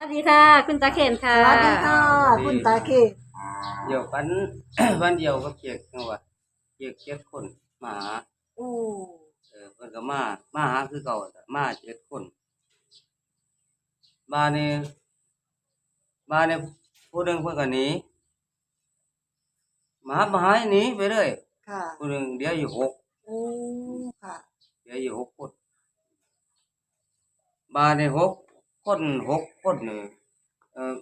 สวัสดีค่ะ คุณตาเคนค่ะ สวัสดีค่ะ คุณตาเขตเดี๋ยววัน วันเดียวก็เกียกจังหวะเกียกเจ็ดคนมาหาโอ้เออเพิ่นก็มามาหาคือเก่าอะมาเจ็ดคนมานี่มาเนี่ยผู้หนึ่งเพิ่นก็หนีมาหามาหายหนีไปเลยค่ะ ผู้หนึ่งเดี๋ยวอยู่หกโอ้ ค่ะ เดี๋ยวอยู่หกคนมาในหก คนหกคนนี่เออ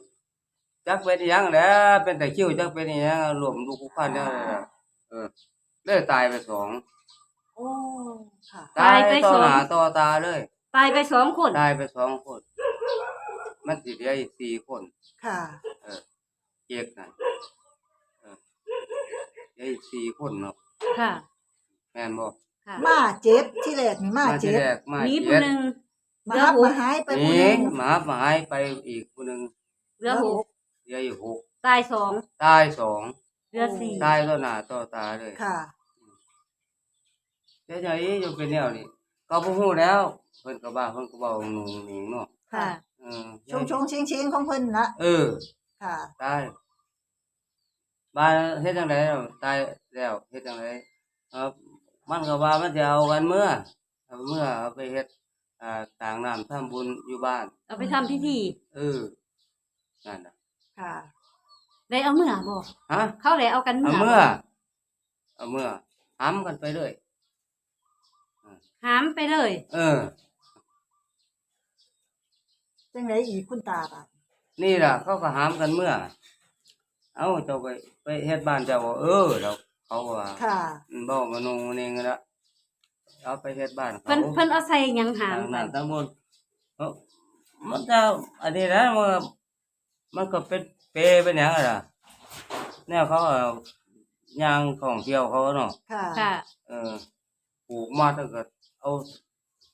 จักเป็นอิหยังแหล้วเป็นแต่คิ้วจักเป็นอิหยังรวมลูกคู่พันเนี่ยเออเลยตายไปสองโอ้ค่ะตายต่อหน้าต่อตาเลย ตายไปสองคนตายไปสองคน มันสิเหลืออีกสี่คน ค่ะ เออเจ็กนั่นเออเหลืออีกสี่คนเนาะค่ะ แม่นบ่ค่ะมาเจ็ดที่แรกนี่มาที่เจ็ดแรกมามีผู้เจ็ดหนึ่ง มาฮับมาหายไปหผู้นีหนึงหมาหมาหายไปอีกคนหนึ่งเหลือหกเหลืออยู่หกตายสองตายสองเหลือสี่ตายต่อหน้าต่อตาเลยค่ะ เดี๋ยวจะอีอยู่เป็นแนวนี้ก็บ่ฮู้แล้วเพิ่นก็บ้าเพิ่นก็เว้าหนุ่งหนิงเนาะค่ะ เออชงชงชิงชิงของเพิ่นละเออ ค่ะ ตายบ้านเฮ็ดจังไดเราตายแล้วเฮ็ดจังไดเออมันก็ว่ามันจะเอากันเมื่อเอาเมื่อเอาไปเฮ็ด อ่าต่างน้ำทำบุญอยู่บ้าน เอาไปทำพิธี เออนั่นน่ะค่ะ ได้เอาเมื่อบ่ฮะเขาเลยเอากันเอาเมื่อเมื่อเอาเมื่อห้ำกันไปเลย หามไปเลย เออ จังไดอีกคุณตาบะนี่ล่ะ เขาก็หามกันเมื่อ เอ้าเจ้าไปไปเฮ็ดบ้านเจ้าบ่เออเราเขาว่าค่ะ อืมบ่มานงเองละ เอาไปเฮ็ดบ้านเขาเพิ่นเพิ่นเอาใส่หยังหามต่างไปนั้นทั้งหมดเอ้ามันจะอันนี้นะมันก็มันก็เป็นเปเป็นหยังอะล่ะแนวเขาเอายางของเที่ยวเขาเนาะค่ะค่ะ เออปลูกมาแล้วก็เอา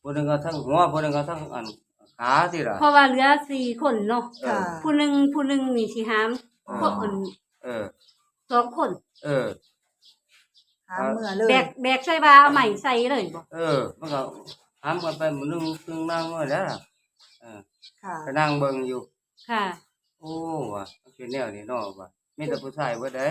ผู้หนึงก็ทั้งหัวผู้หนึงก็ทั้งอันขาสิล่ะ เพราะว่าเหลือสี่คนเนาะเอค่ะอผู้หนึ่งผู้หนึ่งนี่สิหามคนอื่นเออ สองคน เออ หาเมื่อเลยแบกแบกใส่บาเอาใหม่ใส่เลยบ่เออ มันก็หามกันไปหมันนึงตึงนั่งว่าแล้วล่ะเออค่ะก็นั่งเบิ่งอยู่ ค่ะ โอ้ว่ะมันเป็นแนวนี้เนาะว่ะมีแต่ผู้ชายเบิดเด้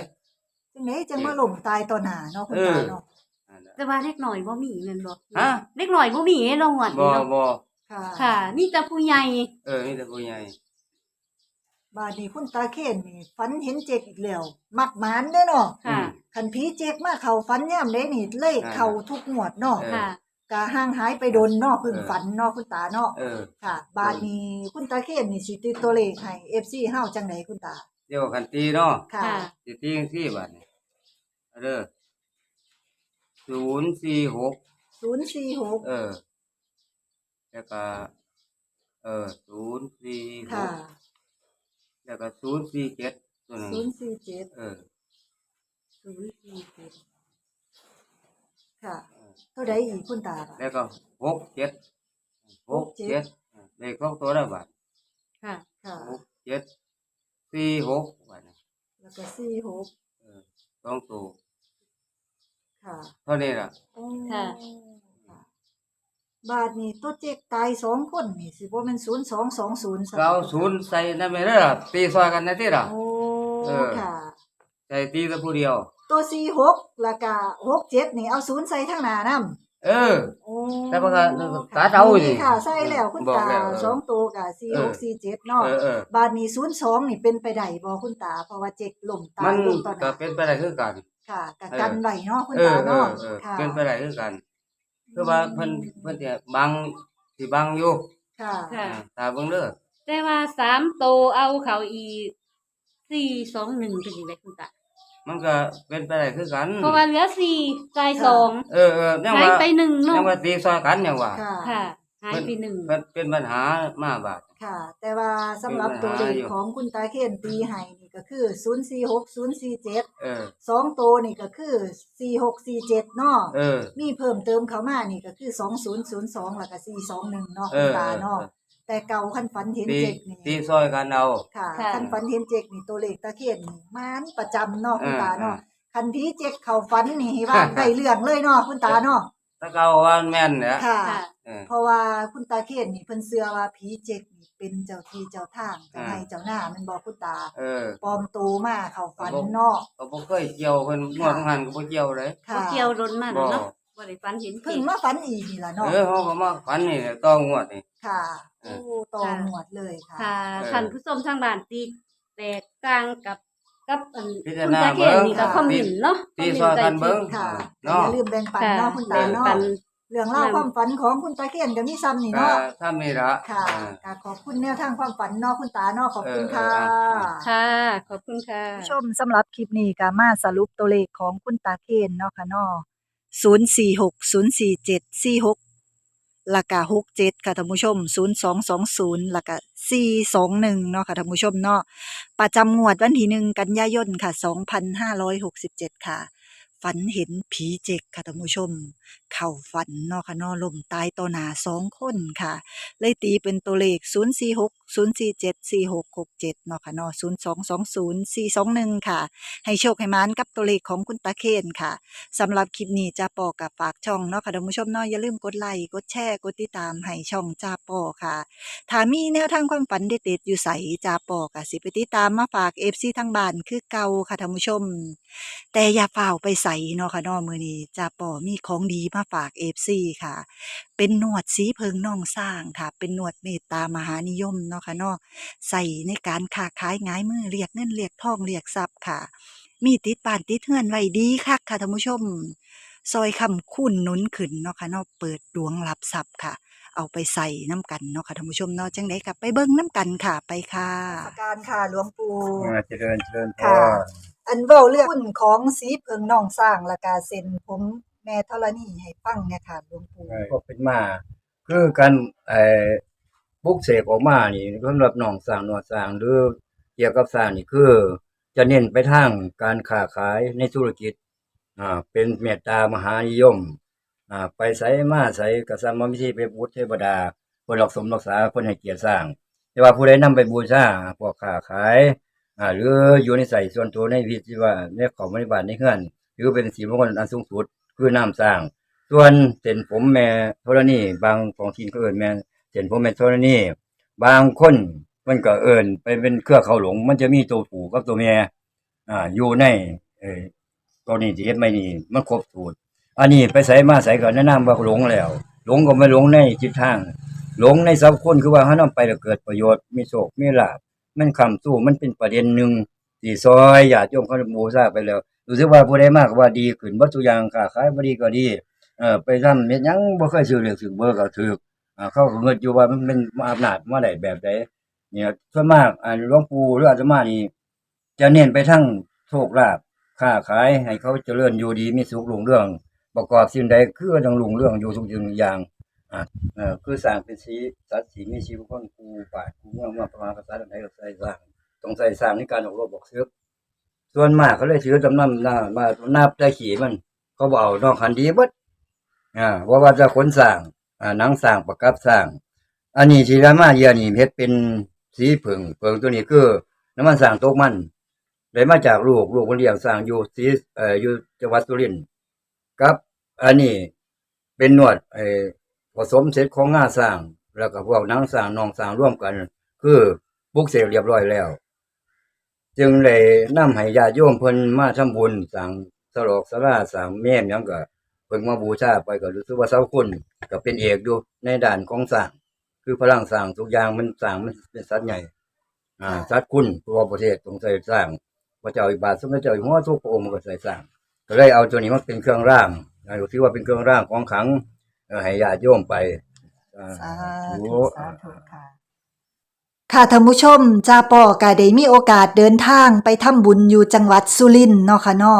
จังไดจังมาหล่มตายต่อหน้าเนาะคุณตาเนาะนั่นน่ะแต่ว่าเล็กหน่อยบ่มีแม่นบ่ฮะ เล็กหน่อยบ่มีเนาะงวดบ่นี้เนาะบ่ค่ะค่ะมีแต่ผู้ใหญ่ เออมีแต่ผู้ใหญ่ บาดนี้คุณตาเคนนี่ฝันเห็นเจ็กอีกแล้ว มักหมานเด้อเนาะค่ะ อืม คันผีเจ็กมาเข้าฝันยามใดนี่เลขเข้าทุกงวดเนาะเออ ค่ะ กะห่างหายไปโดนเนาะเพิ่งเออ ฝันเนาะคุณตาเนาะเออ ค่ะ บาดนี้คุณตาเคนนี่สิติดตัวเลขให้ FC เฮาจังไดคุณตา เดี๋ยวกันตีเนาะค่ะ ค่ะ สิตีจังซี่บัดนี้เอาเด้อ046 046เออ แล้วก็ เออ046ค่ะแล้วก็047ตัวหนึง047เออ 047ค่ะ เท่าใดอีกคุณตาบะแล้วก็67 67เลขสองตัวแล้วบัดค่ะ ค่ะ67 46บัดนี้แล้วก็46เออสองตัวค่ะเท่านี้ล่ะ ค่ะ ค่ะ บาดนี้ตัวเจ็กตายสองคนนี่สิบ่แม่น0220ซะก็เอาศูนย์ใส่นั่นไปเลยล่ะตีซอยกันนะที่ล่ะ โอ้ เออ ค่ะ ใส่ตีแต่ผู้เดียว ตัว46แล้วก็67นี่เอาศูนย์ใส่ทางหน้านำเออ โอ้แต่ว่าก็ตาเจ้านี่ค่ะใช่แล้วคุณบอกตาแล้วเออ สองตัวกับสี่หกสี่เจ็ดเนาะเออเออบาทนี้ศูนย์สองนี่เป็นไปได้บ่คุณตา เพราะว่าเจ็กล่มตามัยนลงตอนก็นั้นเป็นไปได้คือกัน ค่ะกะเออกันไว้เนาะคุณเออตาเออเนาะเออค่ะเป็นไปได้คือกัน คือว่าเพิ่นเพิ่นจะบังสิบังอยู่ค่ะ ค่ะอ่าตาเบิ่งเด้อแต่ว่าสามโตเอาเขาอีกสี่สองหนึ่งเป็นยังไงคุณตา มันก็เป็นไปได้คือกัน เพราะว่าเหลือสี่ตายสองเออเออยังหายว่าไปหนึ่งยัเนาะงว่าตีซอยกันยังว่าค่ะ ค่ะหายไปหนึ่งเพิ่นเป็นปัญหามาบาด ค่ะ แต่ว่าสำหรับเป็นปัตัวญหาเลขอยู่ของคุณตาเคนตีให้นี่ก็คือ 046 047 เออ สองตัวนี่ก็คือ46 47เนาะเออ มีเพิ่มเติมเข้ามานี่ก็คือ2002แล้วก็421เนาะเอคุณอตาเนาะเออ แต่เก่าคันฝันเห็นตีเจ็กนี่ตีซอยกันเอา ค่ะค่ะคันฝันเห็นเจกนี่ตัวเลขตะเคียนนี่มันประจำเนาะคุณตาเนาะอ่าคันผีเจกเข้าฝันนี่ว่าได้เรื่องเลยเนาะคุณตาเนาะถ้าเก่าว่าแม่นแหละค่ะ ค่ะ เออ เพราะว่าคุณตาเคียนนี่เพิ่นเชื่อว่าผีเจกนี่เเป็นเจ้าที่เจ้าทางเจ้าอ่าให้เจ้าหน้าแมันบอกคุณตาเออปลอมตัวมาเข้าฝันเนาะก็บ่เคยเกี่ยวเพิ่นงวดของหันก็บ่เกี่ยวเลยค่ะ บ่เกี่ยวรนมาแล้วเนาะ บ่บ่ได้ฝันเห็นเพิ่เพิ่งนมาฝันอีกนี่ล่ะเนาะเออเฮาก็มาฝันนี่แหละต้องงวดนี่ ค่ะเอโอ้อตองหวดเลยค่ะค่ะเออท่านผู้ชมทางบ้านตีแตกต่างกับกับอันพิคุจารณณาตาเขียนนี่ก็เบิ่ง คอมเมนต์เนาะที่คซออมยเมกันนต์เบิ่งค่ะเนาะอย่าลืมแบ่งปันค่ะเนาะคุณตาแบ่งเนาะปัน เรื่องเล่าวความฝันของคุณตาเขียนก็มีซ้ำนี่ก็เนาะ ถ้ามีละค่ะเออ ก็ขอบคุณแนวทางความฝันเนาะคุณตาเนาะขอบคุณเออค่ะเอออะ ค่ะ ขอบคุณค่ะ ผู้ชมสำหรับคลิปนี้ก็มาสรุปตัวเลขของคุณตาเคนเนาะค่ะเนาะ 046 047 46แล้วก็67ค่ะท่านผู้ชม0220แล้วก็421เนาะค่ะท่านผู้ชมเนาะประจำงวดวันที่1กันยายนค่ะ2567ค่ะ ฝันเห็นผีเจ็กค่ะท่านผู้ชม เข้าฝันเนาะค่ะเนาะลมตายต่อหน้าสองคนค่ะ เลยตีเป็นตัวเลข 0474667เนาะค่ะเนาะ0220 421ค่ะ ให้โชคให้มานกับตัวเลขของคุณตาเคนค่ะสำหรับคลิปนี้จ้าปอกับฝากช่องเนาะค่ะท่านผู้ชมเนาะอย่าลืมกดไลค์กดแชร์กดติดตามให้ช่องจ้าปอค่ะถ้ามีแนวทางความฝันเด็ดๆอยู่ใสจ้าปอก็สิไปติดตามมาฝาก FC ทางบ้านคือเก่าค่ะท่านผู้ชม แต่อย่าเฝ่าไปใส่เนาะค่ะเนาะมือนี้จ้าปอมีของดีมาฝาก FC ค่ะ เป็นหนวดสีเพิงน่องสร้างค่ะ เป็นหนวดเมตตามหานิยมเนาะค่ะเนาะใส่ในการค้าขายง่ายมือเรียกเงินเรียกทองเรียกทรัพย์ค่ะ มีติดบ้านติดเฮือนไว้ดีคักค่ะท่านผู้ชม ซอยคำคุ้นหนุนขึ้นเนาะค่ะเนาะเปิดดวงรับทรัพย์ค่ะ เอาไปใส่น้ำกันเนาะค่ะท่านผู้ชมเนาะจังไดกลับไปเบิ่งน้ำกันค่ะไปค่ะการค่ะหลวงปู่อ่าเจริญเจริญพค่ะรอันเว้าเรื่องหุ้นของสีเพิงน้องสร้างและกาเซ็นผมแม่ธรณีให้ฟังเนี่ยค่ะหลวงปู่ก็เป็นมาคือการไอ้ บุกเสกออกมานี่สำหรับหนองสร้างหนวดสร้างหรือเกี่ยวกับสร้างนี่คือ จะเน้นไปทางการค้าขายในธุรกิจอ่าเป็นเมตตามหานิยมอ่าไปใส่มาใส่กริย์มิธีไปบูชเทวดาคนรักสมรักษาคนให้เกียรติสร้าง แต่ว่าผู้ใดนำไปบูชาพวกค้าขายอ่าหรืออยู่ในใส่ส่วนตัวในพิธีว่าในของบริบาลในเฮือนถือเป็นสีมงคลอันสูงสุดคือน้ำสร้าง ส่วนเส้นผมแม่ธรณีบางของทีนก็เอิ้นแม่ เส้นผมแม่ธรณีบางคนมันก็เอิ้นไปเป็นเครือเขาหลง มันจะมีตัวผูกับตัวแม่อ่าอยู่ในเออตัวนี้ที่เฮ็ดไม่นี่มันครบสูตรอันนี้ไปใส่มาใส่ก็แนะนำว่าหลงแล้ว หลงก็ไม่หลงในจิตทาง หลงในสัพคนคือว่าเฮานำไปแล้วเกิดประโยชน์มีโชคมีลาภมันคำสู้มันเป็นประเด็นหนึ่งที่ซอยญาติโยมเขาบูชาไปแล้วรู้สึกว่าผู้ใดมากว่าดีขึ้นบ่ทุอย่างค้าขายบ่ดีก็ดีเออไปทำเฮ็ดยังบ่เคยซื้อเลขซื้อเบอร์ก็ถูกอ่า เขาก็เงินอยู่ว่ามันเป็นอำนาจมาได้แบบใดเนี่ยส่วนมากอ่าหลวงปู่หรืออาตมานี่ จะเน้นไปทั้งโชคลาภค้าขายให้เขาเจริญอยู่ดีมีสุขรุ่งเรื่อง ประกอบสิ่งใดคือต้องรุ่งเรื่องอยู่ทุกสิ่งทุกอย่างอ่าเออคือสร้างเป็นสีสัตว์สีมีชีวิตคนกูปากูเมื่องมาประมาณภาษาใดก็ใส่สร้างต้องใส่สร้างในการออกรบบอกซื้อส่วนมากเขาเลยถือจำนำหน้ามานับได้ขี่มัน เขาบอกนอกคันดีเบิดอ่าว่าว่าจะขนสร้าง หนังสร้างประกับสร้าง อันนี้ที่รามาเยียนี่เฮ็ดเป็นสีผึ่งเผึ่งตัวนี้คือน้ำมันสร้างโตกมันได้มาจากลูกลูกคนเลี้ยงสร้างอยู่สีเอ่ออยู่จังหวัดสุรินทร์กับ อันนี้เป็นนวดไอ้ผสมเสร็จของงาสร้าง แล้วก็พวกนังสร้างนองสร้างร่วมกัน คือบุกเสร็จเรียบร้อยแล้ว จึงเลยนำให้ญาติโยมเพิ่นมาทำบุญสร้างสลอกสลาสร้างแม่มยังก็ พิ่งมาบูชาไปก็รู้สึกว่าเสาคุณก็เป็นเอกอยู่ในด่านของสร้างคือพลังสร้างทุกอย่างมันสร้างมันเป็นสัตว์ใหญ่ อ่าสัตว์คุณตัวประเทศต้องใส่สร้างพระเจ้าอิบาทสมเด็จเจ้าอยู่หัวทุกพระองค์ก็ใส่สร้างก็เลยเอาตัวนี้มาเป็นเครื่องร่างอ่าถือว่าเป็นเครื่องร่างของขลังเอ่อให้ญาติโยมไปอ่าสาธุธุสาธุค่ะค่ะท่านผู้ชมจ้าปอก็ได้มีโอกาสเดินทางไปทำบุญอยู่จังหวัดสุรินทร์เนาะค่ะเนาะ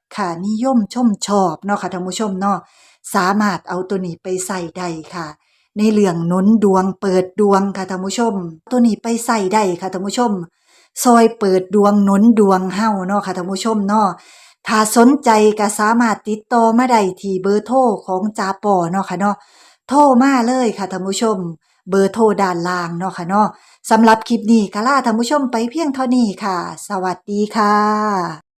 ค่ะนิยมชมชอบเนาะค่ะท่านผู้ชมเนาะสามารถเอาตัวนี้ไปใส่ได้ค่ะ ในเรื่องนุนดวงเปิดดวงค่ะท่านผู้ชม ตัวนี้ไปใส่ได้ค่ะท่านผู้ชม ซอยเปิดดวงนุนดวงเฮาเนาะค่ะท่านผู้ชมเนาะถ้าสนใจก็สามารถติดต่อมาได้ที่เบอร์โทรของจาปอเนาะค่ะเนาะโทรมาเลยค่ะท่านผู้ชม เบอร์โทรด้านล่างเนาะค่ะเนาะสำหรับคลิปนี้ก็ลาท่านผู้ชมไปเพียงเท่านี้ค่ะ สวัสดีค่ะ